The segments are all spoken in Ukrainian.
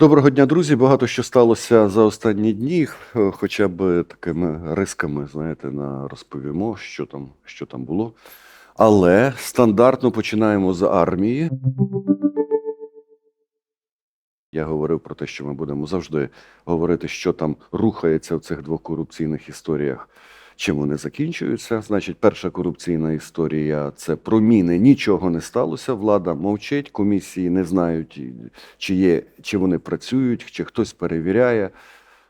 Доброго дня, друзі. Багато що сталося за останні дні, хоча б такими рисками, знаєте, на розповімо, що там, що там було. Але стандартно починаємо з армії. Я говорив про те, що ми будемо завжди говорити, що там рухається в цих двох корупційних історіях, чим вони закінчуються. Значить, перша корупційна історія це про міни. Нічого не сталося. Влада мовчить, комісії не знають, чи є, чи вони працюють, чи хтось перевіряє.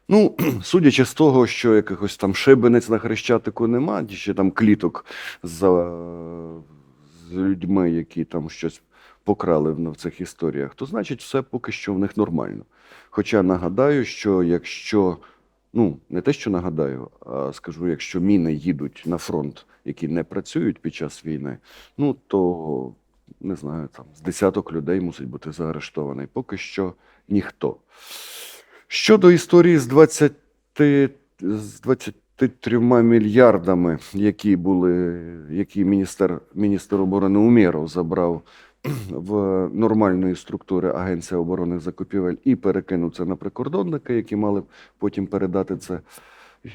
Ну, судячи з того, що якихось там шибениць на хрещатику нема, чи там кліток за, з людьми, які там щось покрали в цих історіях, то значить все поки що в них нормально. Хоча нагадаю, що якщо, ну не те, що нагадаю, а скажу, якщо міни їдуть на фронт, які не працюють під час війни, ну то не знаю, там з десяток людей мусить бути заарештований. Поки що ніхто. Щодо історії з 20, з 23 мільярдами, які були, які міністр, міністр оборони Умєров забрав в нормальної структури Агенція оборонних закупівель і перекинув це на прикордонники, які мали б потім передати це.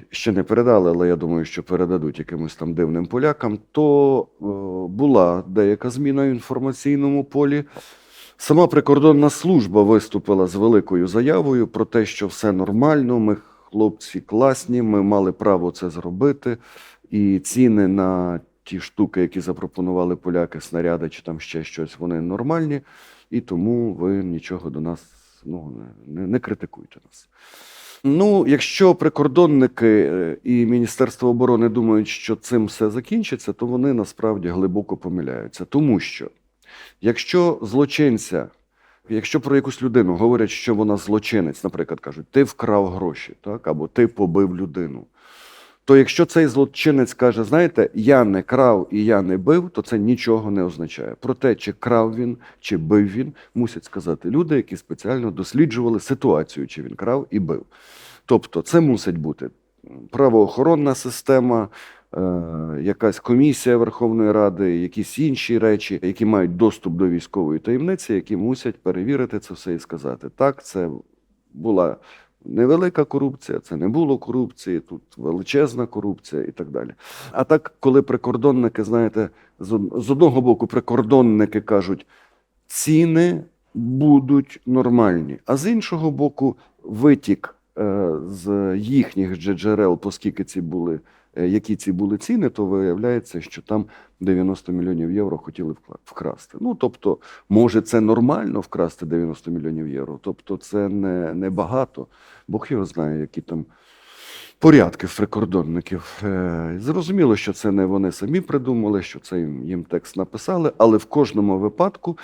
Ще не передали, але я думаю, що передадуть якимось там дивним полякам. То е, була деяка зміна в інформаційному полі. Сама прикордонна служба виступила з великою заявою про те, що все нормально, ми хлопці класні, ми мали право це зробити, і ціни на ті штуки, які запропонували поляки, снаряди чи там ще щось, вони нормальні, і тому ви нічого до нас ну, не, не, критикуйте нас. Ну, якщо прикордонники е, і Міністерство оборони думають, що цим все закінчиться, то вони насправді глибоко помиляються. Тому що якщо злочинця, якщо про якусь людину говорять, що вона злочинець, наприклад, кажуть, ти вкрав гроші, так, або ти побив людину, то якщо цей злочинець каже, знаєте, я не крав і я не бив, то це нічого не означає. Про те, чи крав він, чи бив він, мусять сказати люди, які спеціально досліджували ситуацію, чи він крав і бив. Тобто, це мусить бути правоохоронна система, е, якась комісія Верховної Ради, якісь інші речі, які мають доступ до військової таємниці, які мусять перевірити це все і сказати: так, це була невелика корупція, це не було корупції, тут величезна корупція і так далі. А так, коли прикордонники, знаєте, з одного боку, прикордонники кажуть, ціни будуть нормальні, а з іншого боку, витік е, з їхніх же джерел, оскільки ці були. Е, Які ці були ціни, то виявляється, що там 90 мільйонів євро хотіли вкрасти. Ну тобто, може, це нормально вкрасти 90 мільйонів євро. Тобто, це не, не багато. Бог його знає, які там порядки прикордонників. Е, Зрозуміло, що це не вони самі придумали, що це їм, їм текст написали, але в кожному випадку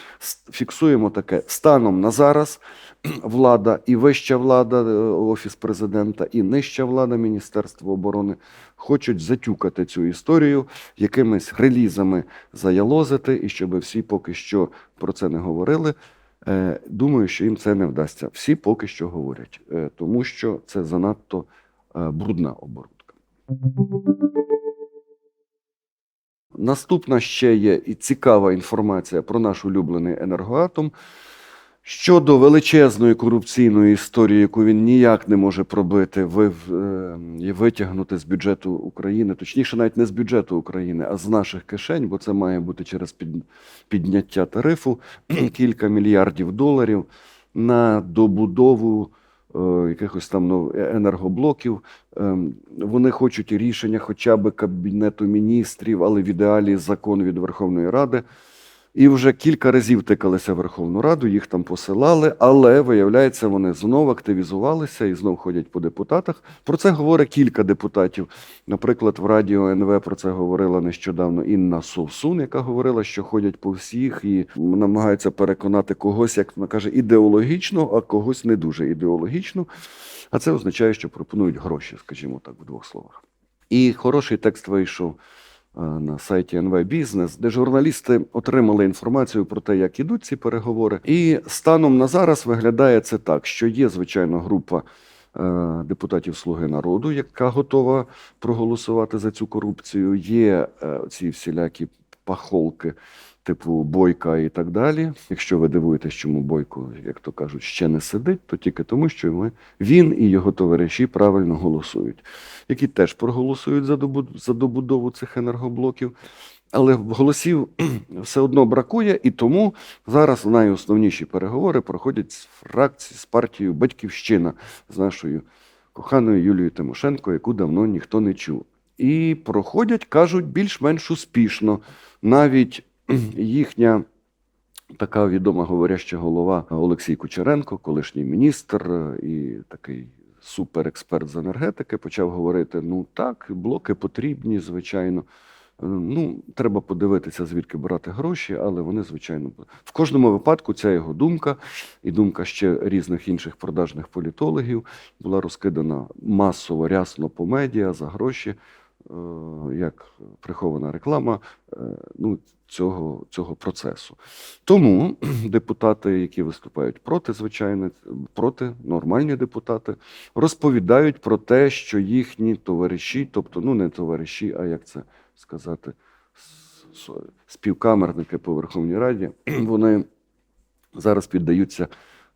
фіксуємо таке станом на зараз. Влада і вища влада, е, офіс президента, і нижча влада Міністерства оборони хочуть затюкати цю історію, якимись релізами заялозити, і щоб всі поки що про це не говорили. Е, Думаю, що їм це не вдасться. Всі поки що говорять, тому що це занадто брудна оборудка. Наступна ще є і цікава інформація про наш улюблений енергоатом. Щодо величезної корупційної історії, яку він ніяк не може пробити, е, витягнути з бюджету України, точніше, навіть не з бюджету України, а з наших кишень, бо це має бути через під, підняття тарифу кілька мільярдів доларів на добудову е, якихось там ну, е- енергоблоків. Ем, Вони хочуть рішення хоча б Кабінету міністрів, але в ідеалі закон від Верховної Ради. І вже кілька разів тикалися в Верховну Раду, їх там посилали, але виявляється, вони знов активізувалися і знов ходять по депутатах. Про це говорить кілька депутатів. Наприклад, в радіо НВ про це говорила нещодавно Інна Совсун, яка говорила, що ходять по всіх і намагаються переконати когось, як вона каже, ідеологічно, а когось не дуже ідеологічно. А це означає, що пропонують гроші, скажімо так, в двох словах. І хороший текст вийшов на сайті НВ Бізнес, де журналісти отримали інформацію про те, як ідуть ці переговори. І станом на зараз виглядає це так, що є звичайно група е, депутатів Слуги народу, яка готова проголосувати за цю корупцію. Є е, ці всілякі пахолки типу Бойка і так далі. Якщо ви дивуєтесь, чому Бойко, як то кажуть, ще не сидить, то тільки тому, що ми, він і його товариші правильно голосують, які теж проголосують за добу- за добудову цих енергоблоків. Але голосів все одно бракує, і тому зараз найосновніші переговори проходять з фракції з партією Батьківщина з нашою коханою Юлією Тимошенко, яку давно ніхто не чув. І проходять, кажуть, більш-менш успішно. Навіть їхня така відома говоряща голова Олексій Кучеренко, колишній міністр е, і такий суперексперт з енергетики, почав говорити: ну так, блоки потрібні, звичайно. Е, Ну, треба подивитися, звідки брати гроші, але вони, звичайно, в кожному випадку ця його думка і думка ще різних інших продажних політологів була розкидана масово рясно по медіа за гроші, як прихована реклама е, ну, цього, цього процесу. Тому депутати, які виступають проти, звичайно, проти нормальні депутати, розповідають про те, що їхні товариші, тобто ну не товариші, а як це сказати, співкамерники по Верховній Раді, вони зараз піддаються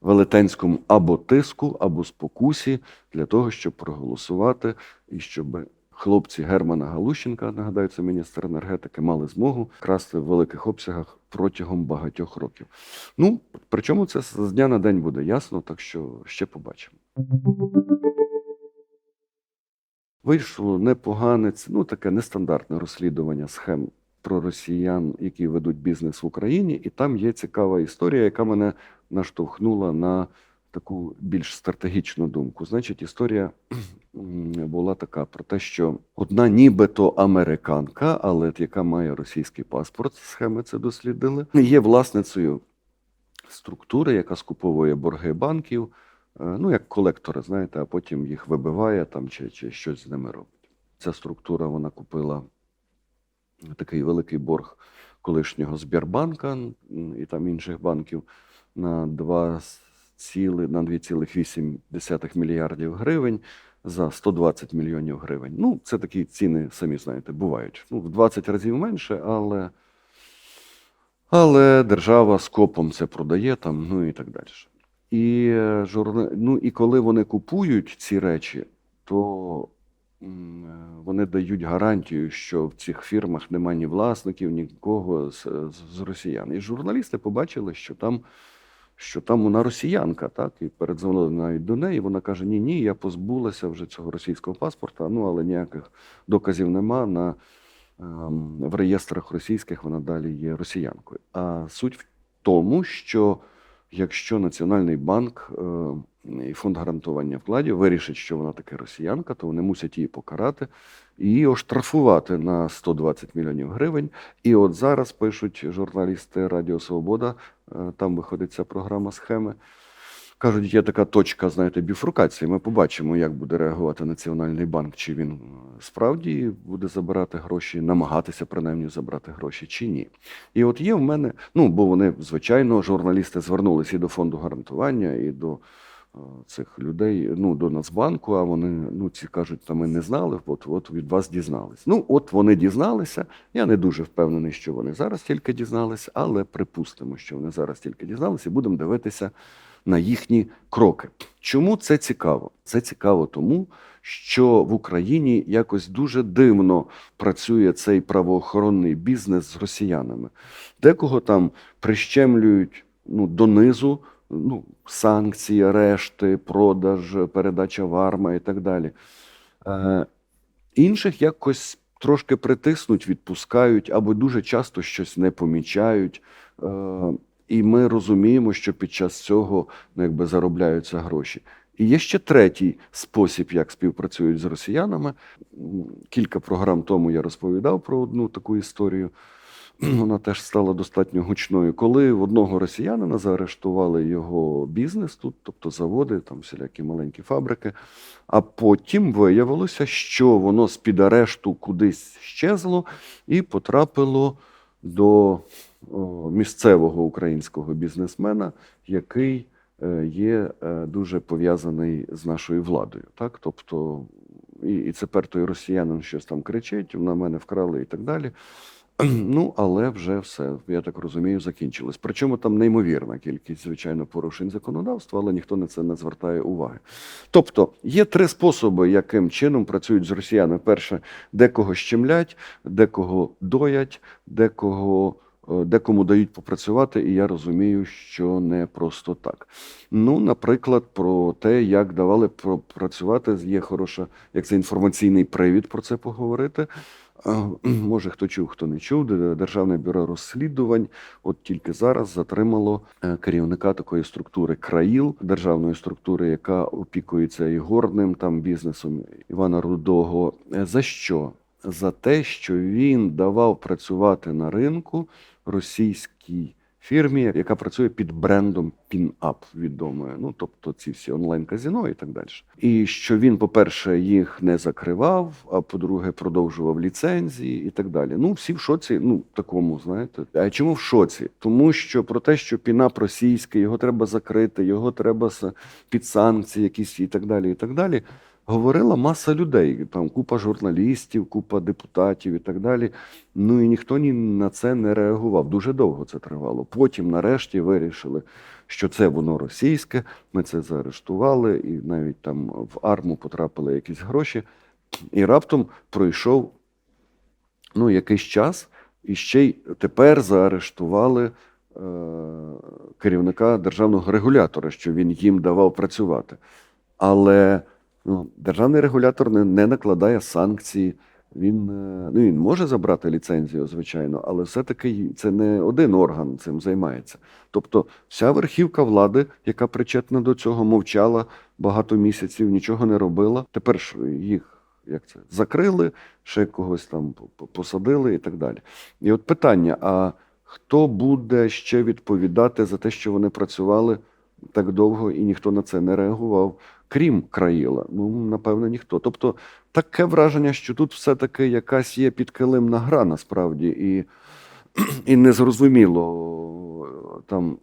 велетенському або тиску, або спокусі для того, щоб проголосувати і щоб хлопці Германа Галущенка, нагадаю, міністр енергетики, мали змогу красти в великих обсягах протягом багатьох років. Ну, причому це з дня на день буде ясно, так що ще побачимо. Вийшло непогане, ну таке нестандартне розслідування схем про росіян, які ведуть бізнес в Україні, і там є цікава історія, яка мене наштовхнула на таку більш стратегічну думку. Значить, історія була така про те, що одна нібито американка, але яка має російський паспорт, схеми це дослідили, є власницею структури, яка скуповує борги банків, е, ну як колектори, знаєте, а потім їх вибиває там чи, чи щось з ними робить. Ця структура вона купила такий великий борг колишнього Збірбанка і там інших банків на 2 ціли, на 2,8 мільярдів гривень за 120 мільйонів гривень. Ну, це такі ціни, самі знаєте, бувають. Ну, в 20 разів менше, але, але держава скопом це продає там, ну і так далі. І, е, ну, і коли вони купують ці речі, то е, вони дають гарантію, що в цих фірмах немає ні власників, нікого з, з, з росіян. І журналісти побачили, що там, що там вона росіянка, так? І передзвонили навіть до неї. Вона каже: Ні, ні, я позбулася вже цього російського паспорта, ну але ніяких доказів нема. На, ем, в реєстрах російських вона далі є росіянкою. А суть в тому, що якщо Національний банк е, і фонд гарантування вкладів вирішить, що вона таки росіянка, то вони мусять її покарати і її оштрафувати на 120 мільйонів гривень. І от зараз пишуть журналісти Радіо Свобода, е, там виходить ця програма схеми. Кажуть, є така точка, знаєте, біфрукації. Ми побачимо, як буде реагувати Національний банк, чи він е, справді буде забирати гроші, намагатися принаймні забрати гроші, чи ні. І от є в мене, ну бо вони, звичайно, журналісти звернулися і до фонду гарантування, і до е, цих людей, ну до Нацбанку. А вони ну ці кажуть, та ми не знали. От от від вас дізнались. Ну, от вони дізналися. Я не дуже впевнений, що вони зараз тільки дізналися, але припустимо, що вони зараз тільки дізналися, і будемо дивитися на їхні кроки. Чому це цікаво? Це цікаво тому, що в Україні якось дуже дивно працює цей правоохоронний бізнес з росіянами. Декого там прищемлюють ну, донизу, ну, санкції, арешти, продаж, передача в арма і так далі. Е, інших якось трошки притиснуть, відпускають або дуже часто щось не помічають. Е, і ми розуміємо, що під час цього ну, якби заробляються гроші. І є ще третій спосіб, як співпрацюють з росіянами. Кілька програм тому я розповідав про одну таку історію. Вона теж стала достатньо гучною. Коли в одного росіянина заарештували його бізнес тут, тобто заводи, там всілякі маленькі фабрики. А потім виявилося, що воно з-під арешту кудись щезло і потрапило до місцевого українського бізнесмена, який е, є е, дуже пов'язаний з нашою владою. Так? Тобто, і, і тепер той росіянин щось там кричить, на мене вкрали і так далі. Ну, але вже все, я так розумію, закінчилось. Причому там неймовірна кількість, звичайно, порушень законодавства, але ніхто на це не звертає уваги. Тобто є три способи, яким чином працюють з росіянами. Перше, декого щемлять, декого доять, декого. Е, Декому дають попрацювати, і я розумію, що не просто так. Ну, наприклад, про те, як давали працювати, є хороша, як це інформаційний привід про це поговорити. Може, хто чув, хто не чув, Державне бюро розслідувань от тільки зараз затримало е, керівника такої структури країл, державної структури, яка опікується і горним там бізнесом Івана Рудого. Е, За що? За те, що він давав працювати на ринку російській фірмі, яка працює під брендом PinUp відомою. Ну тобто ці всі онлайн-казино і так далі. І що він, по-перше, їх не закривав, а по-друге, продовжував ліцензії і так далі. Ну, всі в шоці, ну такому, знаєте. А чому в шоці? Тому що про те, що PinUp російський, його треба закрити, його треба під санкції якісь і так далі, і так далі. Говорила маса людей, там купа журналістів, купа депутатів і так далі. Ну і ніхто ні на це не реагував. Дуже довго це тривало. Потім, нарешті, вирішили, що це воно російське. Ми це заарештували, і навіть там в арму потрапили якісь гроші. І раптом пройшов ну, якийсь час, і ще й тепер заарештували е, керівника державного регулятора, що він їм давав працювати. Але ну, державний регулятор не, не накладає санкції. Він, е, ну, він може забрати ліцензію, звичайно, але все-таки це не один орган цим займається. Тобто, вся верхівка влади, яка причетна до цього, мовчала багато місяців, нічого не робила. Тепер ж їх як це закрили, ще когось там по- по- посадили і так далі. І от питання: а хто буде ще відповідати за те, що вони працювали так довго і ніхто на це не реагував? Крім країла, ну напевно, ніхто. Тобто таке враження, що тут все-таки якась є підкилимна гра насправді, і, і незрозуміло там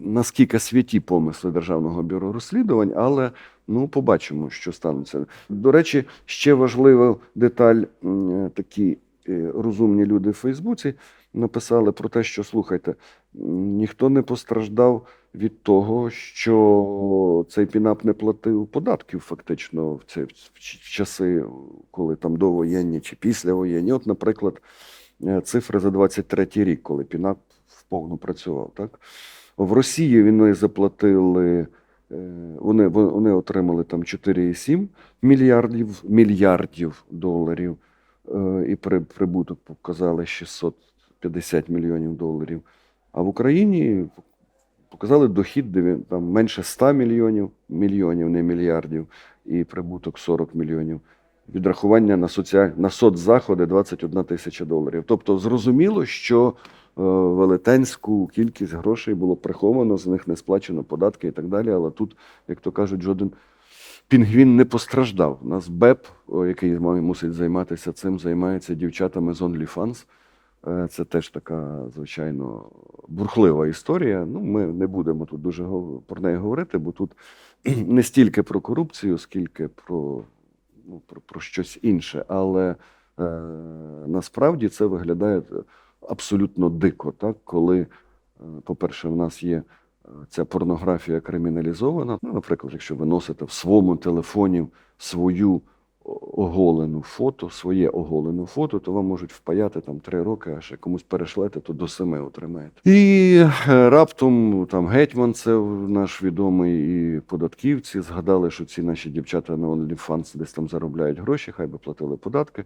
наскільки святі помисли Державного бюро розслідувань, але ну побачимо, що станеться. До речі, ще важлива деталь: такі е, розумні люди в Фейсбуці написали про те, що слухайте, ніхто не постраждав від того, що цей пінап не платив податків фактично в ці в часи, коли там довоєнні чи післявоєнні. От, наприклад, е, цифри за 23 рік, коли пінап вповну працював. Так? В Росії вони заплатили, е, вони, вони отримали там 4,7 мільярдів, мільярдів доларів, е, і при, прибуток показали 650 мільйонів доларів. А в Україні показали дохід там, менше 100 мільйонів, мільйонів, не мільярдів, і прибуток 40 мільйонів. Відрахування на, соціаль... на соцзаходи 21 тисяча доларів. Тобто зрозуміло, що е, велетенську кількість грошей було приховано, з них не сплачено податки і так далі. Але тут, як то кажуть, жоден пінгвін не постраждав. У нас БЕП, який мусить займатися цим, займається дівчатами з OnlyFans. Е, Це теж така, звичайно, бурхлива історія. Ну, ми не будемо тут дуже про неї говорити, бо тут не стільки про корупцію, скільки про, ну, про, про щось інше. Але е, насправді це виглядає абсолютно дико, так? коли, е, по-перше, в нас є е, ця порнографія криміналізована. Ну, наприклад, якщо ви носите в своєму телефоні свою оголену фото, своє оголене фото, то вам можуть впаяти там три роки, а ще комусь перешлете, то до семи отримаєте. І е, раптом там гетьман, це наш відомий, і податківці згадали, що ці наші дівчата на OnlyFans десь там заробляють гроші, хай би платили податки.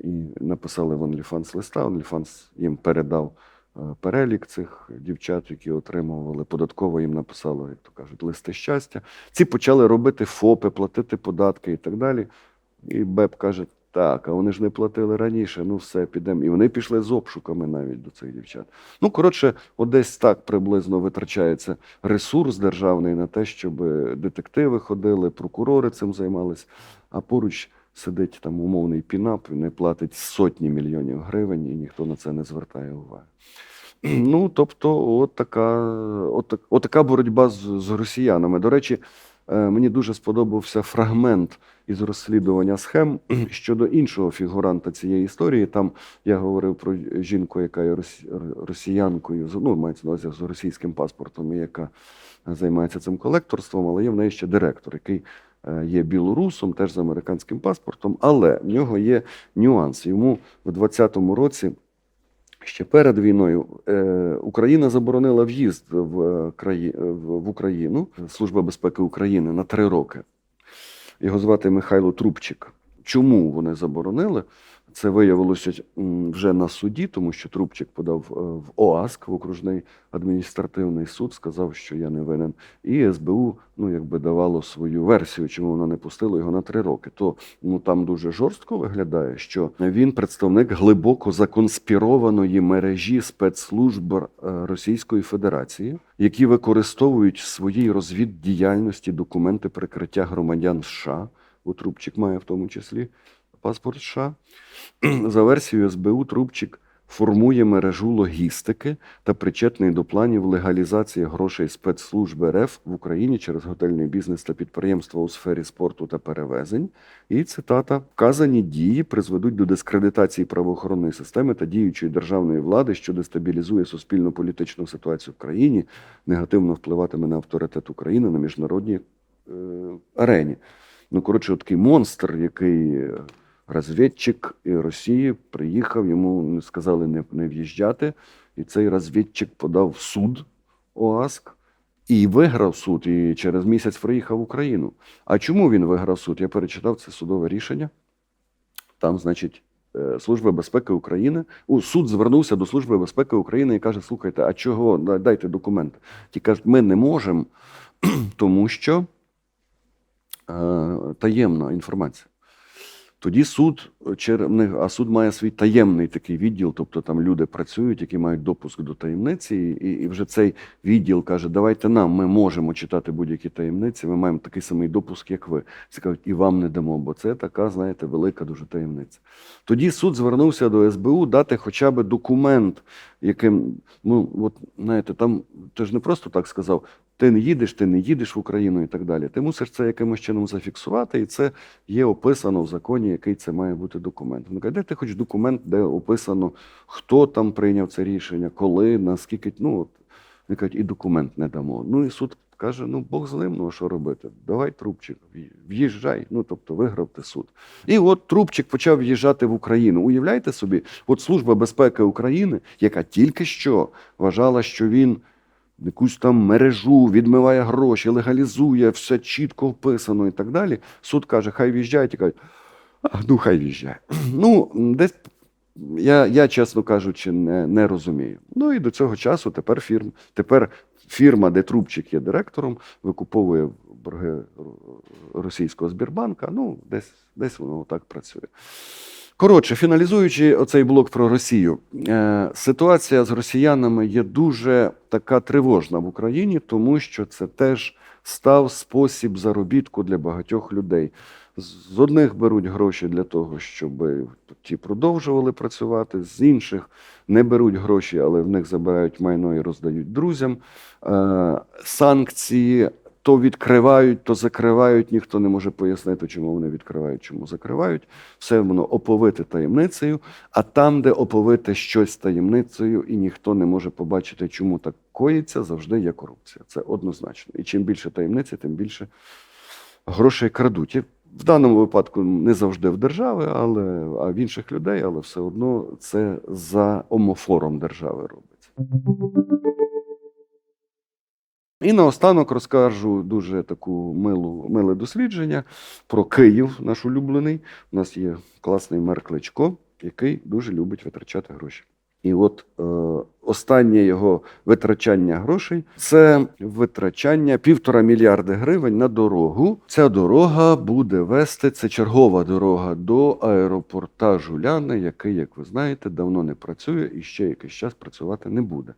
І написали в OnlyFans листа. OnlyFans їм передав е, перелік цих дівчат, які отримували. Податково їм написало, як то кажуть, листи щастя. Ці почали робити ФОПи, платити податки і так далі. І БЕП каже: так, а вони ж не платили раніше, ну все, підемо. І вони пішли з обшуками навіть до цих дівчат. Ну, коротше, от десь так приблизно витрачається ресурс державний на те, щоб детективи ходили, прокурори цим займались, а поруч сидить там умовний пінап, не платить сотні мільйонів гривень, і ніхто на це не звертає уваги. Ну, тобто, от така, от, от така боротьба з, з росіянами. До речі, е, мені дуже сподобався фрагмент із розслідування схем щодо іншого фігуранта цієї історії. Там я говорив про жінку, яка є росіянкою, ну, мається на увазі з російським паспортом, яка займається цим колекторством, але є в неї ще директор, який е, є білорусом, теж з американським паспортом. Але в нього є нюанс. Йому в 2020 році. Ще перед війною е, Україна заборонила в'їзд в, е, краї, в, в Україну, Служба безпеки України на три роки. Його звати Михайло Трубчик. Чому вони заборонили? Це виявилося вже на суді, тому що Трубчик подав е, в ОАСК в окружний адміністративний суд, сказав, що я не винен. І СБУ ну, якби давало свою версію, чому вона не пустила його на три роки. То ну, там дуже жорстко виглядає, що він представник глибоко законспірованої мережі спецслужб е, Російської Федерації, які використовують в своїй розвіддіяльності документи прикриття громадян США. У Трубчик має в тому числі паспорт США. За версією СБУ, Трубчик формує мережу логістики та причетний до планів легалізації грошей спецслужб РФ в Україні через готельний бізнес та підприємства у сфері спорту та перевезень. І цитата: вказані дії призведуть до дискредитації правоохоронної системи та діючої державної влади, що дестабілізує суспільно-політичну ситуацію в країні, негативно впливатиме на авторитет України на міжнародній е, арені. Ну, коротше, такий монстр, який е, розвідчик Росії приїхав, йому сказали не, не в'їжджати. І цей розвідчик подав в суд ОАСК і виграв суд, і через місяць приїхав в Україну. А чому він виграв суд? Я перечитав це судове рішення. Там, значить, е, Служба безпеки України. У суд звернувся до Служби безпеки України і каже: слухайте, а чого? Дайте документи. Ті кажуть, ми не можемо, тому що е, таємна інформація. Тоді суд, е, а суд має свій таємний такий відділ, тобто там люди працюють, які мають допуск до таємниці, і, і вже цей відділ каже: давайте нам, ми можемо читати будь-які таємниці, ми маємо такий самий допуск, як ви. Це кажуть, і вам не дамо, бо це така, знаєте, велика дуже таємниця. Тоді суд звернувся до СБУ дати хоча б документ, яким, ну, от, знаєте, там ти ж не просто так сказав, ти не їдеш, ти не їдеш в Україну і так далі. Ти мусиш це якимось чином зафіксувати, і це є описано в законі, який це має бути документ. Він каже, де ти хоч документ, де описано, хто там прийняв це рішення, коли, наскільки. Ну, от, вони кажуть, і документ не дамо. Ну і суд каже: ну Бог з ним, ну що робити? Давай трубчик, в'їжджай. Ну тобто виграв ти суд. І от трубчик почав в'їжджати в Україну. Уявляєте собі, от Служба безпеки України, яка тільки що вважала, що він якусь там мережу відмиває гроші, легалізує, все чітко вписано і так далі. Суд каже, хай в'їжджають і кажуть, ну хай в'їжджає. Ну, десь я, я чесно кажучи, не, не розумію. Ну і до цього часу тепер фірма, тепер фірма, де Трубчик є директором, викуповує борги російського Збірбанка. Ну, десь, десь воно так працює. Коротше, фіналізуючи оцей блок про Росію, е, ситуація з росіянами є дуже така тривожна в Україні, тому що це теж став спосіб заробітку для багатьох людей. З одних беруть гроші для того, щоб ті продовжували працювати, з інших не беруть гроші, але в них забирають майно і роздають друзям. Е, Санкції то відкривають, то закривають. Ніхто не може пояснити, чому вони відкривають, чому закривають. Все воно оповите таємницею. А там, де оповите щось таємницею, і ніхто не може побачити, чому так коїться, завжди є корупція. Це однозначно. І чим більше таємниці, тим більше грошей крадуть. І в даному випадку не завжди в держави, але а в інших людей, але все одно це за омофором держави робиться. І наостанок розкажу дуже таку милу, миле дослідження про Київ, наш улюблений. У нас є класний мер Кличко, який дуже любить витрачати гроші. І от е, останнє його витрачання грошей це витрачання півтора мільярди гривень на дорогу. Ця дорога буде вести, це чергова дорога до аеропорта Жуляни, який, як ви знаєте, давно не працює і ще якийсь час працювати не буде.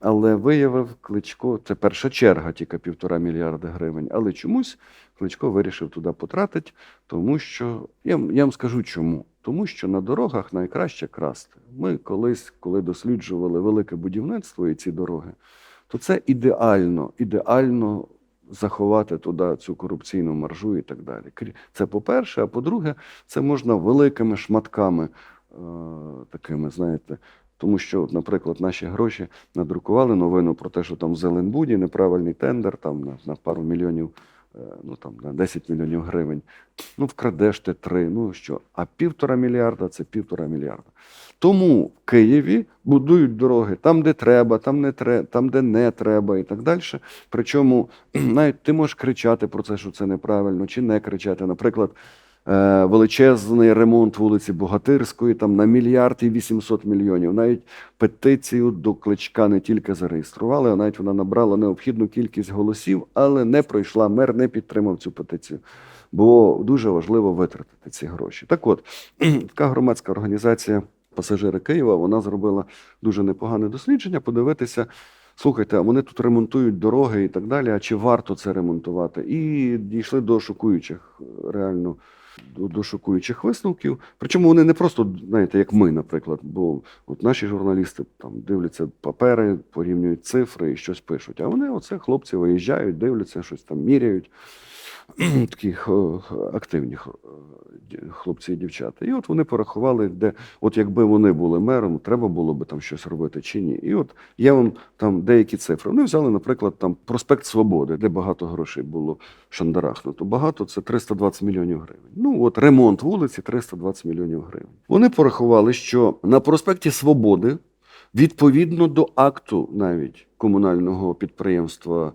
Але виявив Кличко, це перша черга, тільки півтора мільярда гривень. Але чомусь Кличко вирішив туди потратити, тому що я, я вам скажу чому. Тому що на дорогах найкраще красти. Ми колись, коли досліджували велике будівництво і ці дороги, то це ідеально, ідеально заховати туди цю корупційну маржу і так далі. Це по-перше, а по-друге, це можна великими шматками е, такими, знаєте. Тому що, наприклад, наші гроші надрукували новину про те, що там в Зеленбуді неправильний тендер там на, на пару мільйонів, е, ну там на 10 мільйонів гривень. Ну, вкрадеш ти три, ну що, а півтора мільярда це півтора мільярда. Тому в Києві будують дороги там, де треба, там, не тре, там, де не треба, і так далі. Причому навіть ти можеш кричати про це, що це неправильно, чи не кричати. Наприклад, величезний ремонт вулиці Богатирської там на мільярд і 800 мільйонів. Навіть петицію до кличка не тільки зареєстрували, а навіть вона набрала необхідну кількість голосів, але не пройшла. Мер не підтримав цю петицію. Бо дуже важливо витратити ці гроші. Так от, така громадська організація пасажири Києва вона зробила дуже непогане дослідження, подивитися. Слухайте, а вони тут ремонтують дороги і так далі. А чи варто це ремонтувати? І дійшли до шокуючих, е, реально до, до шокуючих висновків. Причому вони не просто, знаєте, як ми, наприклад, бо от наші журналісти там дивляться папери, порівнюють цифри і щось пишуть. А вони, оце хлопці, виїжджають, дивляться, щось там міряють. Такі активні хлопці і дівчата. І от вони порахували, де, от якби вони були мером, треба було би там щось робити чи ні. І от я вам там деякі цифри. Вони взяли, наприклад, там проспект Свободи, де багато грошей було шандарахнуто. Багато це 320 мільйонів гривень. Ну от ремонт вулиці 320 мільйонів гривень. Вони порахували, що на проспекті Свободи, відповідно до акту навіть комунального підприємства.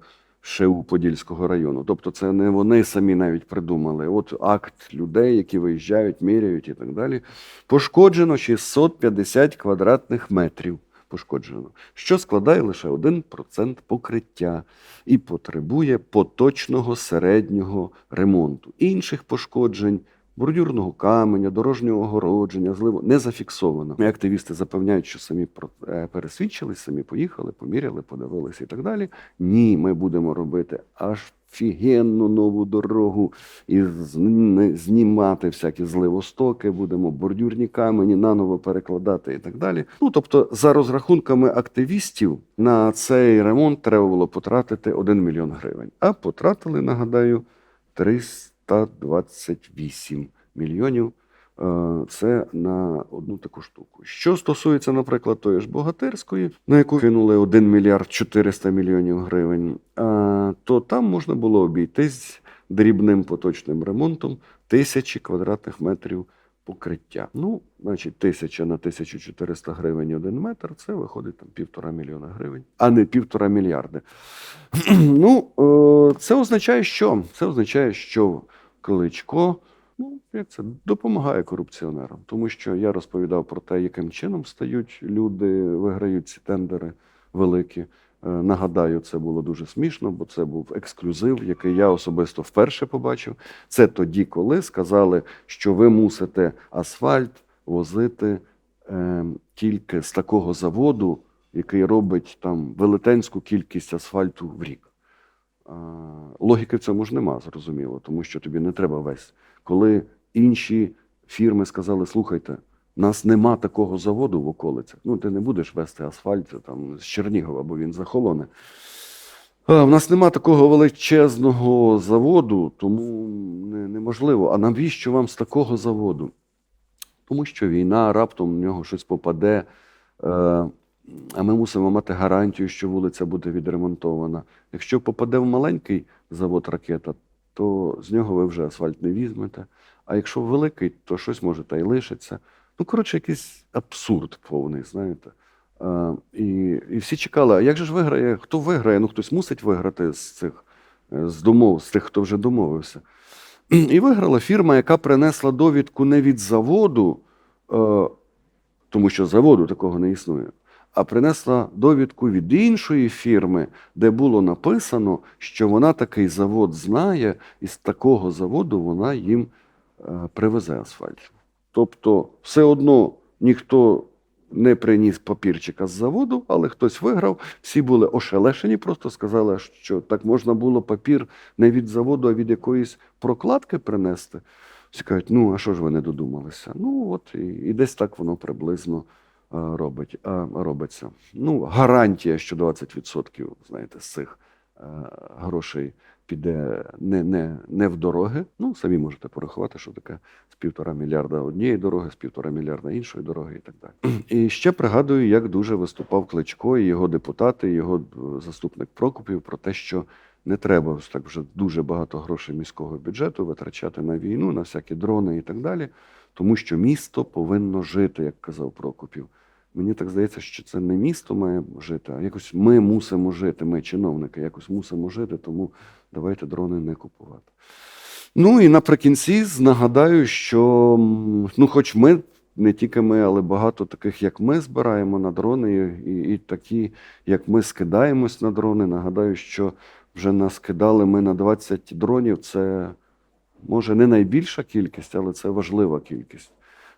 ШЕУ Подільського району. Тобто це не вони самі навіть придумали. От акт людей, які виїжджають, міряють і так далі. Пошкоджено 650 квадратних метрів. Пошкоджено, що складає лише 1% покриття і потребує поточного середнього ремонту. Інших пошкоджень бордюрного каменя, дорожнього огородження, зливу не зафіксовано. І активісти запевняють, що самі е, пересвідчились, самі поїхали, поміряли, подивилися і так далі. Ні, ми будемо робити аж фігенну нову дорогу і зн- знімати всякі зливостоки, будемо бордюрні камені наново перекладати і так далі. Ну тобто, за розрахунками активістів, на цей ремонт треба було потратити 1 мільйон гривень. А потратили, нагадаю, 328 мільйонів. Е, Це на одну таку штуку. Що стосується, наприклад, тої ж Богатирської, на яку кинули 1 мільярд 400 мільйонів гривень, е, то там можна було обійтись дрібним поточним ремонтом тисячі квадратних метрів покриття. Ну, значить, тисяча на 1400 гривень один метр, це виходить там півтора мільйона гривень, а не півтора мільярди. ну, е, це означає, що? Це означає, що Кличко, ну, як це, допомагає корупціонерам. Тому що я розповідав про те, яким чином стають люди, виграють ці тендери великі. Е, Нагадаю, це було дуже смішно, бо це був ексклюзив, який я особисто вперше побачив. Це тоді, коли сказали, що ви мусите асфальт возити е, тільки з такого заводу, який робить там велетенську кількість асфальту в рік. А, Логіки в цьому ж нема, зрозуміло, тому що тобі не треба весь. Коли інші фірми сказали, слухайте, нас нема такого заводу в околицях. Ну, ти не будеш вести асфальт там з Чернігова, бо він захолоне. В нас нема такого величезного заводу, тому не, неможливо. А навіщо вам з такого заводу? Тому що війна, раптом в нього щось попаде. Е, а ми мусимо мати гарантію, що вулиця буде відремонтована. Якщо попаде в маленький завод ракета, то з нього ви вже асфальт не візьмете. А якщо великий, то щось може та й лишиться. Ну, коротше, якийсь абсурд повний, знаєте. А, і, і всі чекали, а як же ж виграє? Хто виграє? Ну, хтось мусить виграти з цих е, з домов, з тих, хто вже домовився. І виграла фірма, яка принесла довідку не від заводу, е, тому що заводу такого не існує, а принесла довідку від іншої фірми, де було написано, що вона такий завод знає, і з такого заводу вона їм е, привезе асфальт. Тобто, все одно ніхто не приніс папірчика з заводу, але хтось виграв. Всі були ошелешені, просто сказали, що так можна було папір не від заводу, а від якоїсь прокладки принести. Всі кажуть, ну а що ж ви не додумалися? Ну от і, і десь так воно приблизно робить, робиться. Ну, гарантія, що 20% знаєте, з цих грошей піде не, не, не в дороги. Ну, самі можете порахувати, що таке з півтора мільярда однієї дороги, з півтора мільярда іншої дороги і так далі. І ще пригадую, як дуже виступав Кличко і його депутати, і його е, заступник Прокопів про те, що не треба так вже дуже багато грошей міського бюджету витрачати на війну, на всякі дрони і так далі, тому що місто повинно жити, як казав Прокопів. Мені так здається, що це не місто має жити, а якось ми мусимо жити, ми, чиновники, якось мусимо жити, тому давайте дрони не купувати. Ну і наприкінці нагадаю, що ну, хоч ми, не тільки ми, але багато таких, як ми, збираємо на дрони, і, і такі, як ми, скидаємось на дрони. Нагадаю, що вже наскидали ми на 20 дронів. Це може не найбільша кількість, але це важлива кількість.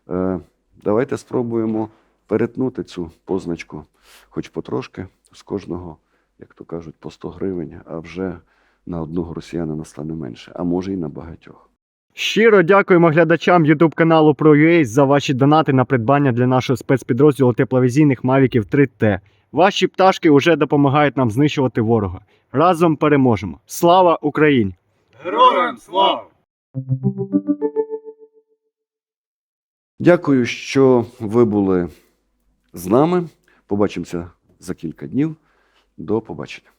Е, давайте спробуємо перетнути цю позначку, хоч потрошки, з кожного, як то кажуть, по 100 гривень, а вже на одного росіянина стане менше, а може і на багатьох. Щиро дякуємо глядачам YouTube каналу ProUA за ваші донати на придбання для нашого спецпідрозділу тепловізійних Мавіків 3T. Ваші пташки вже допомагають нам знищувати ворога. Разом переможемо. Слава Україні! Героям слава! Дякую, що ви були з нами. Побачимося за кілька днів. До побачення.